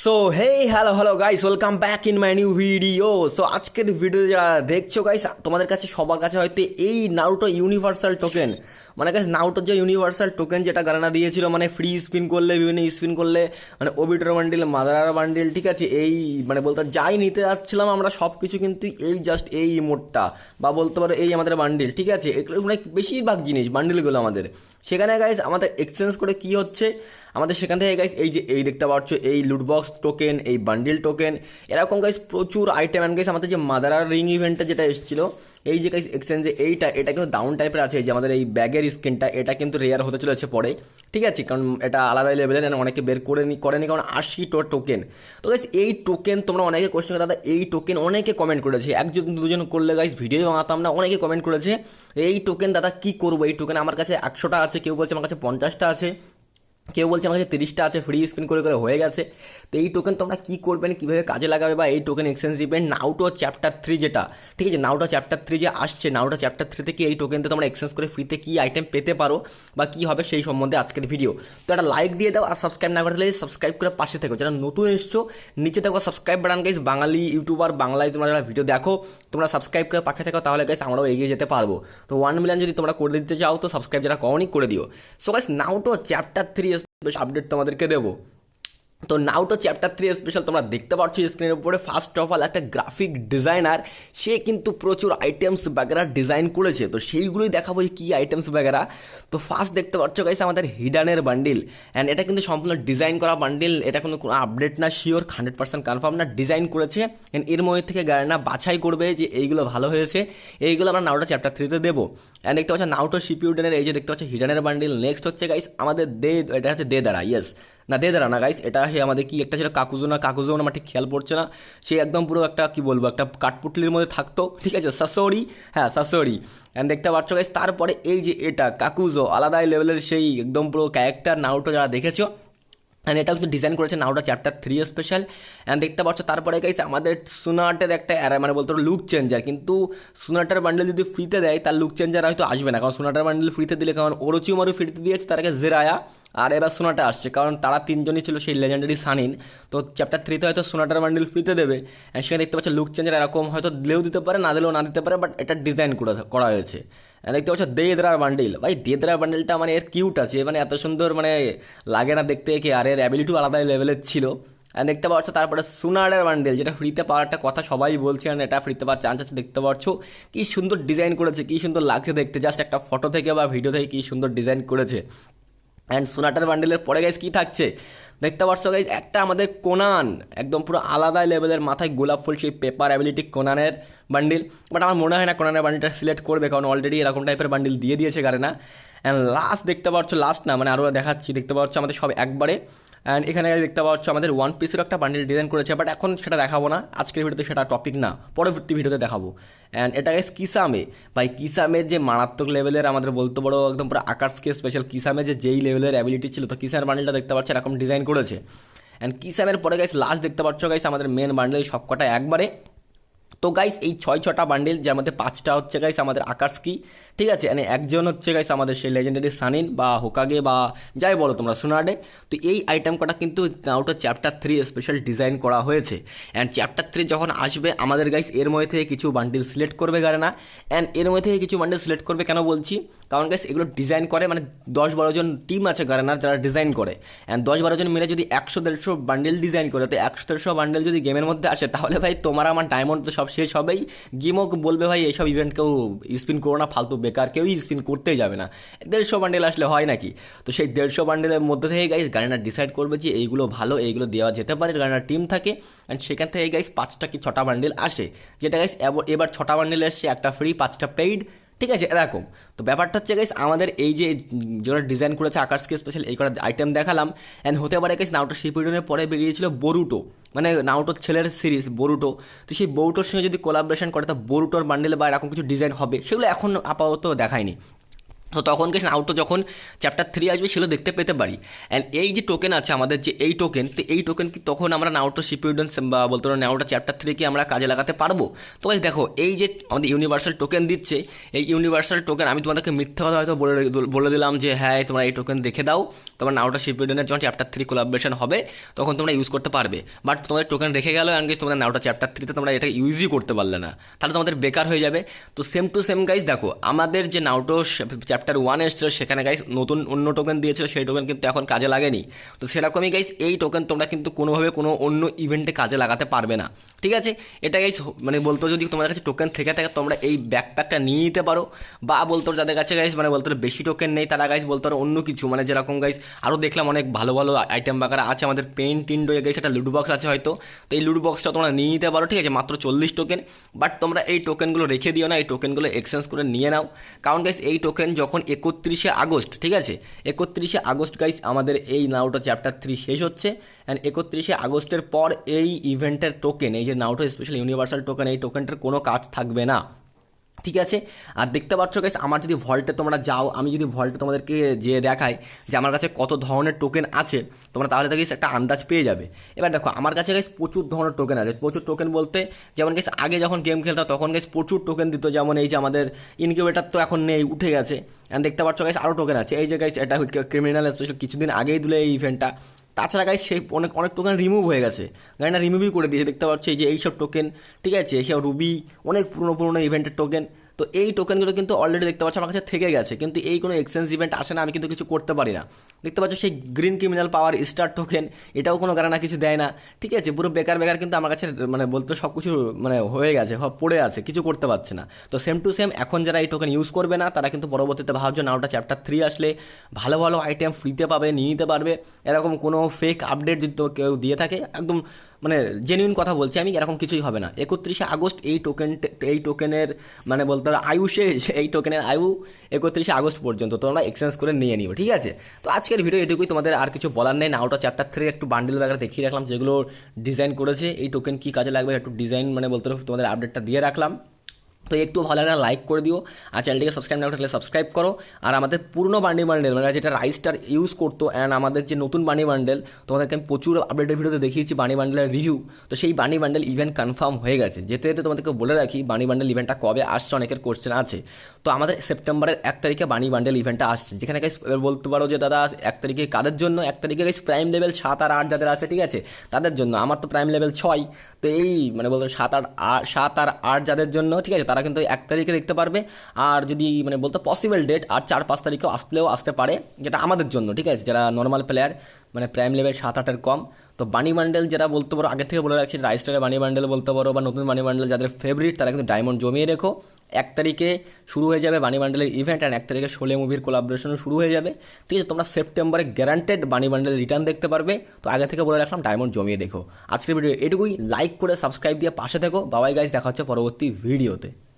So hey hello hello guys welcome back in my new video so আজকের video যারা দেখছ guys তোমাদের কাছে সবার কাছে হয়তো এই নারুটো ইউনিভার্সাল টোকেন মানে গাইস নারুটোর যে ইউনিভার্সাল টোকেন যেটা গারানা দিয়েছিল মানে ফ্রি স্পিন করলে, বিভিন্ন স্পিন করলে মানে ওবিটার বান্ডিল মাদারার বান্ডিল ঠিক আছে? এই মানে বলতে যাই নিতে যাচ্ছিলাম আমরা সব কিছু কিন্তু এই জাস্ট এই ইমোটটা বা বলতে পারো এই আমাদের বান্ডিল ঠিক আছে? এগুলো মানে বেশিরভাগ জিনিস বান্ডিলগুলো আমাদের। সেখানে গাইস আমাদের এক্সচেঞ্জ করে কি হচ্ছে? আমাদের সেখান থেকে গাইস এই যে, এই দেখতে পাচ্ছ, এই লুটবক্স টোকেন এই বান্ডিল টোকেন এরকম গাইস প্রচুর আইটেম অ্যান্ড গাইস আমাদের যে মাদারার রিং ইভেন্টটা যেটা এসেছিল এই যে এক্সচেঞ্জে এইটা, এটা কিন্তু ডাউন টাইপের আছে যে আমাদের এই ব্যাগের স্কিনটা এটা কিন্তু রেয়ার হতে চলেছে পরে, ঠিক আছে? কারণ এটা আলাদা লেভেলের and অনেকে বের করে নি, করেনি, কারণ আশি টো টোকেন তো গাইস এই টোকেন তোমরা অনেকে কোশ্চেন দাদা, এই টোকেন অনেকে কমেন্ট করেছে। একজন, দুজন করলে গাইস ভিডিও বানাতাম না, অনেকে কমেন্ট করেছে, এই টোকেন দাদা কী করব? এই টোকেন আমার কাছে একশোটা আছে, কেউ বলছে আমার কাছে পঞ্চাশটা আছে। কেউ বলছে আমার কাছে তিরিশটা আছে ফ্রি স্পিন করে করে হয়ে গেছে। তো এই টোকেন তোমরা কী করবেন কীভাবে কাজে লাগাবে বা এই টোকেন এক্সচেঞ্জ দিবেন নাউটো চ্যাপ্টার থ্রি যেটা, ঠিক আছে? নাউটো চ্যাপ্টার থ্রি যে আসছে নাউটো চ্যাপ্টার থ্রি থেকে এই টোকেনতে তোমরা এক্সচেঞ্জ করে ফ্রিতে কী আইটেম পেতে পারো বা কী হবে সেই সম্বন্ধে আজকের ভিডিও তো একটা লাইক দিয়ে দাও আর সাবস্ক্রাইব না করে থাকলে সাবস্ক্রাইব করে পাশে থেকো। যারা নতুন এসছো, নিচে দেখো subscribe button guys Bangali YouTuber বাংলায় তোমরা যারা ভিডিও দেখো, তোমরা সাবস্ক্রাইব করে পাশে থাকো, তাহলে গাইস আমরাও এগিয়ে যেতে পারব। তো ওয়ান মিলিয়ন যদি তোমরা করে দিতে চাও, তো সাবস্ক্রাইব যারা কখনই করে দিও। So guys Naruto chapter three update তোমাদেরকে দেবো। তো নাউটো চ্যাপ্টার থ্রি স্পেশাল তোমরা দেখতে পাচ্ছ স্ক্রিনের উপরে। ফার্স্ট অফ অল একটা গ্রাফিক ডিজাইনার সে কিন্তু প্রচুর আইটেমস বাগেরা ডিজাইন করেছে। তো সেইগুলোই দেখাবো কী আইটেমস বাগেরা। তো ফার্স্ট দেখতে পাচ্ছ গাইস আমাদের হিডানের বান্ডিল অ্যান্ড এটা কিন্তু সম্পূর্ণ ডিজাইন করা বান্ডিল এটা কিন্তু কোনো আপডেট না শিওর হান্ড্রেড পার্সেন্ট কনফার্ম না ডিজাইন করেছে। অ্যান্ড এর মধ্যে থেকে গায়না বাছাই করবে যে এইগুলো ভালো হয়েছে। এইগুলো আমরা নাউটো চ্যাপ্টার থ্রিতে দেবো। অ্যান্ড দেখতে পাচ্ছ নাউটো শিপিউডেনের এই যে দেখতে পাচ্ছ হিডানের বান্ডিল নেক্সট হচ্ছে গাইস আমাদের দে, এটা হচ্ছে দে দ্বারা ইয়েস না, দে, দাঁড়া, না গাইস এটা হে আমাদের কি একটা ছিল, কাকুজো না কাকুজো আমার ঠিক খেয়াল পড়ছে না। সে একদম পুরো একটা, কি বলব, একটা কাঠপুটলির মধ্যে থাকতো, ঠিক আছে? শাসরি হ্যাঁ শাসরি অ্যান্ড দেখতে পাচ্ছ গাইস তারপরে এই যে এটা, কাকুজো, আলাদাই লেভেলের সেই একদম পুরো ক্যারেক্টার নাউটো যারা দেখেছ অ্যান্ড এটা কিন্তু ডিজাইন করেছে Naruto chapter three special and দেখতে পাচ্ছ, তারপরে গাইছে আমাদের সুনাটের একটা মানে বলতে লুক চেঞ্জার কিন্তু সুনাটার বান্ডেল যদি ফ্রিতে দেয়, তার লুক চেঞ্জার হয়তো আসবে না। কারণ সোনাটার বান্ডেল ফ্রিতে দিলে, কারণ ওরচিউমারু ফ্রিতে দিয়েছে, তার আগে জেরায়া আর এবার সোনাটা আসছে। কারণ তারা তিনজনই ছিল সেই লেজেন্ডারি সানিন তো চ্যাপ্টার থ্রিতে হয়তো সোনাটার বান্ডেল ফ্রিতে দেবে। অ্যান্ড সেখানে দেখতে পাচ্ছ লুক চেঞ্জার এরকম হয়তো দিলেও দিতে পারে, না দিলেও না দিতে পারে বাট এটা ডিজাইন করা হয়েছে। দেখতে পাচ্ছ দেদরার বান্ডিল ভাই, দেদরার বান্ডিলটা মানে এর কিউট আছে। মানে এত সুন্দর মানে লাগে না দেখতে কি আর এর অ্যাবিলিটিও আলাদা লেভেলের ছিল। আর দেখতে পাচ্ছ তারপরে সুনারের বান্ডেল যেটা ফ্রিতে পাওয়ার একটা কথা সবাই বলছে, আর এটা ফ্রিতে পাওয়ার চান্স আছে, দেখতে পাচ্ছ। কী সুন্দর ডিজাইন করেছে, কী সুন্দর লাগছে দেখতে। জাস্ট একটা ফটো থেকে বা ভিডিও থেকে কী সুন্দর ডিজাইন করেছে। অ্যান্ড সোনাটার বান্ডেলের পরে গাইজ কী থাকছে? দেখতে পারছ গাইজ একটা আমাদের কোনান, একদম পুরো আলাদা লেভেলের মাথায় গোলাপ ফুল, সেই পেপার অ্যাবিলিটি কোনানের বান্ডিল বাট আমার মনে হয় না কোনানের বান্ডিলটা সিলেক্ট করবে, কারণ অলরেডি এরকম টাইপের বান্ডিল দিয়ে দিয়েছে গারে না অ্যান্ড লাস্ট দেখতে পাচ্ছ লাস্ট না মানে আরও দেখাচ্ছি, দেখতে পাচ্ছ আমাদের সব একবারে অ্যান্ড এখানে দেখতে পাচ্ছ আমাদের ওয়ান পিসের একটা বান্ডিল ডিজাইন করেছে বাট এখন সেটা দেখাবো না। আজকের ভিডিওতে সেটা টপিক না। পরবর্তী ভিডিওতে দেখাবো। অ্যান্ড এটা গাইস কিসামে ভাই কিসামের যে মারাত্মক লেভেলের আমাদের বলতে পারো, একদম পুরো আকাশকে স্পেশাল কিসামে যে যেই লেভেলের অ্যাবিলিটি ছিল, তো কিসামের বান্ডিলটা দেখতে পাচ্ছ, এরকম ডিজাইন করেছে। অ্যান্ড কিসামের পরে গাইস লাস্ট দেখতে পাচ্ছ গাইস আমাদের মেন বান্ডেল সবকটা একবারে। তো গাইস এই ছয় ছটা বান্ডিল যার মধ্যে পাঁচটা হচ্ছে গাইস আমাদের আকাশ কি ঠিক আছে মানে একজন হচ্ছে গাইস আমাদের সেই লেজেন্ডারি সানিন বা হোকাগে বা যাই বলো তোমরা সোনাডে তো এই আইটেম কটা কিন্তু Naruto chapter three special design করা হয়েছে। অ্যান্ড চ্যাপ্টার থ্রি যখন আসবে, আমাদের গাইস এর মধ্যে থেকে কিছু বান্ডিল সিলেক্ট করবে গারে না অ্যান্ড এর মধ্যে থেকে কিছু বান্ডিল সিলেক্ট করবে কেন বলছি? কারণ গাইস এগুলো ডিজাইন করে মানে দশ বারো জন টিম আছে গারেনার যারা ডিজাইন করে। অ্যান্ড দশ বারো জন মিলে যদি একশো দেড়শো বান্ডেল ডিজাইন করে, তো একশো দেড়শো বান্ডেল যদি গেমের মধ্যে আসে, তাহলে ভাই তোমার আমার ডায়মন্ড তো সব শেষ হবেই। গেমও বলবে ভাই, এইসব ইভেন্ট কেউ স্পিন করো না, ফালতু বেকার কেউই স্পিন করতেই যাবে না। দেড়শো বান্ডেল আসলে হয় নাকি? তো সেই দেড়শো বান্ডেলের মধ্যে থেকে গাইস গার্নার ডিসাইড করবে যে এইগুলো ভালো, এইগুলো দেওয়া যেতে পারে গার্নার টিম থাকে। অ্যান্ড সেখান থেকে গাইস পাঁচটা কি ছটা বান্ডেল আসে। যেটা গাইস এবার ছটা বান্ডেল এসছে, একটা ফ্রি পাঁচটা পেইড ঠিক আছে, এরকম। তো ব্যাপারটা হচ্ছে গাইস আমাদের এই যে যারা ডিজাইন করেছে আকাশকে স্পেশাল এই কটা আইটেম দেখালাম অ্যান্ড হতে পারে গেছে নাউটো শিপিডনের পরে বেরিয়েছিল বরুটো মানে নাউটোর ছেলের সিরিজ বরুটো তো সেই বরুটোর সঙ্গে যদি কোলাবরেশন করে, তা বরুটোর বান্ডেল বা এরকম কিছু ডিজাইন হবে, সেগুলো এখন আপাতত দেখায়নি। তো তখন গেছে নাউটো যখন চ্যাপ্টার থ্রি আসবে সেগুলো দেখতে পেতে পারি। অ্যান্ড এই যে টোকেন আছে আমাদের যে এই টোকেন তো এই টোকেন কি তখন আমরা নাউটো শিপিউডেন্স বা বলতে পারো নাউটো চ্যাপ্টার থ্রি কি আমরা কাজে লাগাতে পারব? তো দেখো, এই যে আমাদের ইউনিভার্সাল টোকেন দিচ্ছে, এই ইউনিভার্সাল টোকেন আমি তোমাদেরকে মিথ্যা কথা হয়তো বলে বলে দিলাম যে হ্যাঁ তোমরা এই টোকেন দেখে দাও। তোমার নাউটো শিপিউডেন্টের যখন চ্যাপ্টার থ্রি কোলাবরেশন হবে, তখন তোমরা ইউজ করতে পারবে। বাট তোমাদের টোকেন রেখে গেল অ্যান্ড তোমাদের নাউটা চ্যাপ্টার থ্রিতে তোমরা এটা ইউজই করতে পারলে না। তাহলে তোমাদের বেকার হয়ে যাবে। তো সেম টু সেম গাইজ দেখো, আমাদের যে নাউটো চ্যাপ্টার ওয়ান এসেছিল, সেখানে গাইস নতুন অন্য টোকেন দিয়েছিল, সেই টোকেন কিন্তু এখন কাজে লাগেনি। তো সেরকমই গাইস এই টোকেন তোমরা কিন্তু কোনোভাবে কোনো অন্য ইভেন্টে কাজে লাগাতে পারবে না। ঠিক আছে? এটা গাইজ মানে বলতো যদি তোমাদের কাছে টোকেন থেকে থাকে, তোমরা এই ব্যাকপ্যাকটা নিয়ে নিতে পারো। বা বলতো যাদের কাছে গাইস মানে বলতো বেশি টোকেন নেই, তারা গাইস বলতো অন্য কিছু। মানে যেরকম গাইস আরও দেখলাম অনেক ভালো ভালো আইটেম বাগারা আছে আমাদের পেন টিন্ডো গেছে একটা লুডো বক্স আছে হয়তো। তো এই লুডো বক্সটা তোমরা নিয়ে নিতে পারো, ঠিক আছে? মাত্র চল্লিশ টোকেন বাট তোমরা এই টোকেনগুলো রেখে দিও না, এই টোকেনগুলো এক্সচেঞ্জ করে নিয়ে নাও। কারণ গাইস এই টোকেন যখন একত্রিশে আগস্ট, ঠিক আছে? একত্রিশে আগস্ট গাইস আমাদের এই নাউটো চ্যাপ্টার থ্রি শেষ হচ্ছে। অ্যান্ড একত্রিশে আগস্টের পর এই ইভেন্টের টোকেন এই যে নাউটো স্পেশাল ইউনিভার্সাল টোকেন এই টোকেনটার কোনো কাজ থাকবে না। ঠিক আছে? আর দেখতে পাচ্ছ গাইস আমার যদি ভল্টে তোমরা যাও, আমি যদি ভল্টে তোমাদেরকে যে দেখাই যে আমার কাছে কত ধরনের টোকেন আছে, তোমরা তাহলে তো গাইস একটা আন্দাজ পেয়ে যাবে। এবার দেখো, আমার কাছে গাইস প্রচুর ধরনের টোকেন আছে। প্রচুর টোকেন বলতে যেমন গাইস আগে যখন গেম খেলতাম, তখন গাইস প্রচুর টোকেন দিত। যেমন এই যে আমাদের ইনকিউবেটার তো এখন নেই, উঠে গেছে। দেখতে পাচ্ছ গাইস আরও টোকেন আছে। এই যে গাইস এটা ক্রিমিনাল স্পেশাল কিছুদিন আগেই দিলে এই ইভেন্টটা তাছাড়া গাইজ সেই অনেক অনেক টোকেন রিমুভ হয়ে গেছে। গাড়িটা রিমুভই করে দিয়েছে। দেখতে পাচ্ছি যে এইসব টোকেন ঠিক আছে? এইসব রুবি অনেক পুরনো পুরনো ইভেন্টের টোকেন তো এই টোকেনগুলো কিন্তু অলরেডি দেখতে পাচ্ছ, আমার কাছে থেকে গেছে। কিন্তু এই কোনো এক্সচেঞ্জ ইভেন্ট আসে না, আমি কিন্তু কিছু করতে পারি না। দেখতে পাচ্ছ, সেই green criminal power star token এটাও কোনো গারানা কিছু দেয় না। ঠিক আছে, পুরো বেকার বেকার কিন্তু আমার কাছে মানে বলতে সব কিছু মানে হয়ে গেছে পড়ে আছে, কিছু করতে পারছে না। তো সেম টু সেম এখন যারা এই টোকেন ইউজ করবে না, তারা কিন্তু পরবর্তীতে ভাবছ না ওটা চ্যাপ্টার থ্রি আসলে ভালো ভালো আইটেম ফ্রিতে পাবে, নিয়ে নিতে পারবে। এরকম কোনো ফেক আপডেট যদি কেউ দিয়ে থাকে, একদম মানে জেনুইন কথা বলছি আমি, এরকম কিছুই হবে না। একত্রিশে আগস্ট এই টোকেন এই টোকেনের মানে বলতে হবে আয়ু শেষ, এই টোকেনের আয়ু একত্রিশে আগস্ট পর্যন্ত। তোমরা এক্সচেঞ্জ করে নিয়ে নিও, ঠিক আছে? তো আজকের ভিডিও এটুকুই, তোমাদের আর কিছু বলার নেই। না ওটা চ্যাপ্টার থ্রি একটু বান্ডিল ব্যাগার দেখিয়ে রাখলাম, যেগুলো ডিজাইন করেছে, এই টোকেন কী কাজে লাগবে একটু ডিজাইন মানে বলতে হবে তোমাদের আপডেটটা দিয়ে রাখলাম। তো একটু ভালো লাগলে লাইক করে দিও আর চ্যানেলটিকে সাবস্ক্রাইব না করলে সাবস্ক্রাইব করো। আর আমাদের পুরনো বান্ডি বান্ডেল মানে যেটা রাইস্টার ইউজ করতো অ্যান্ড আমাদের যে নতুন বাণী বান্ডেল, তোমাদেরকে আমি প্রচুর আপডেটের ভিডিওতে দেখিয়েছি বাণী বান্ডেলের রিভিউ তো সেই বাণী বান্ডেল ইভেন্ট কনফার্ম হয়ে গেছে। যেতে যেতে তোমাদেরকে বলে রাখি বাণী বান্ডেল ইভেন্টটা কবে আসছে, অনেকের কোশ্চেন আছে। তো আমাদের সেপ্টেম্বরের এক তারিখে বাণী বান্ডেল ইভেন্টটা আসছে। যেখানে গাইস বলতে পারো যে, দাদা, এক তারিখে কাদের জন্য? এক তারিখে গাইস প্রাইম লেভেল সাত আর আট যাদের আছে, ঠিক আছে? তাদের জন্য। আমার তো প্রাইম লেভেল ছয়। তো এই মানে বলতে সাত আর আট সাত আর আট যাদের জন্য, ঠিক আছে? তারা কিন্তু এক তারিখে দেখতে পারবে। আর যদি মানে বলতে পসিবল ডেট আর চার পাঁচ তারিখেও আসলেও আসতে পারে, যেটা আমাদের জন্য, ঠিক আছে? যারা নর্মাল প্লেয়ার মানে প্রাইম লেভেল সাত আটের কম, তো বানি বান্ডেল যারা বলতে পারো, আগে থেকে বলে রাখছি রাইস্টারের বানি বান্ডেল বলতে পারো, বা নতুন বানি বান্ডেল যাদের ফেভারিট তারা কিন্তু ডায়মন্ড জমিয়ে রেখো। এক তারিখে শুরু হয়ে যাবে বানি বান্ডেলের ইভেন্ট অ্যান্ড এক তারিখে শোলে মুভির কোলাবোরেশনও শুরু হয়ে যাবে। ঠিক আছে? তোমরা সেপ্টেম্বরে গ্যারান্টেড বানি বান্ডেল রিটার্ন দেখতে পারবে। তো আগে থেকে বলে রাখলাম ডায়মন্ড জমিয়ে রেখো। আজকের ভিডিও এটুকুই। লাইক করে সাবস্ক্রাইব দিয়ে পাশে থেকো। বাবাই গাইজ দেখা হচ্ছে পরবর্তী ভিডিওতে